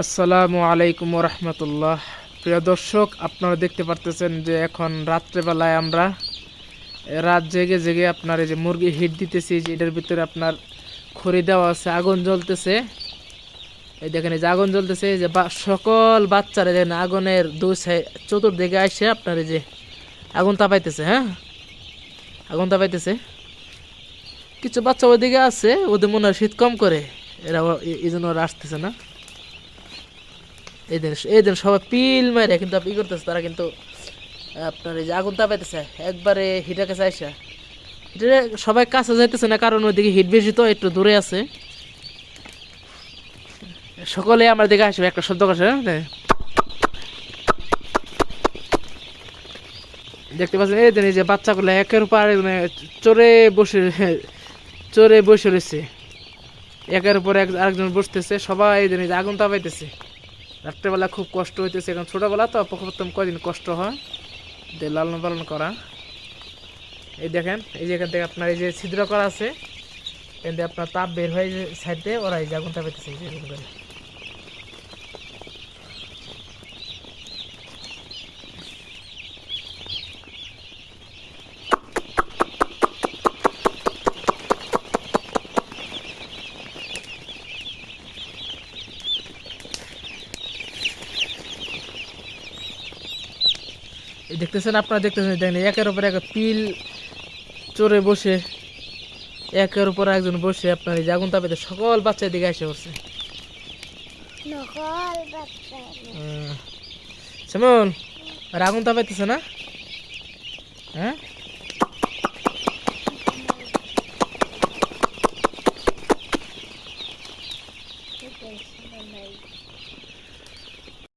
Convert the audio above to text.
আসসালামু আলাইকুম রহমতুল্লাহ প্রিয় দর্শক, আপনারা দেখতে পারতেছেন যে এখন রাত্রেবেলায় আমরা রাত জেগে জেগে আপনার এই যে মুরগি হিট দিতেছি, যে এটার ভিতরে আপনার খড়ি দেওয়া আছে, আগুন জ্বলতেছে। এই দেখেন, এই যে আগুন জ্বলতেছে যে সকল বাচ্চারা দেখেন, আগুনের দুই সাইড চতুর্দিকে আসে আপনার এই যে আগুন তাপাইতেছে হ্যাঁ? আগুন তাপাইতেছে। কিছু বাচ্চা ওইদিকে আছে, ওদের মনে হয় শীত কম করে, এরা এই- জন্য আসতেছে না। এদের এদের সবাই পিল মারে কিন্তু করতেছে, তারা কিন্তু, আপনার এই যে আগুন তাপাইতেছে, একবারে হিটার কাছে এটা সবাই কাছে যাইতেছে না, কারণ ওইদিকে হিট বেশি তো, একটু দূরে আছে। সকলে আমার দিকে আসবে, একটা শব্দ করছে হ্যাঁ? দেখতে পাচ্ছেন, এই দিন এই যে বাচ্চাগুলো একের উপর মানে চড়ে বসে চড়ে বসে রয়েছে। একের উপর এক, আরেকজন বসতেছে, সবাই এই দিন আগুন তাপাইতেছে। রাত্রেবেলা খুব কষ্ট হইতেছে, এখন ছোটোবেলা তো প্রথম কদিন কষ্ট হয়? দিয়ে লালন পালন করা। এই দেখেন, এই যে এখান থেকে আপনার এই যে ছিদ্র করা আছে, এখান থেকে আপনার তাপ বের হয়ে সাইডে ওরা এই যে আগুন তাপাইতেছে দেখতেছেন আপনারা দেখতেছেন দেখেন একের উপর এক পিল চড়ে বসে একের উপর একজন বসে আপনার এই আগুন তাপাইতে সকল বাচ্চা দিকে এসে পড়ছে। সেমন আর আগুন তাপাইতেছে না? হ্যাঁ?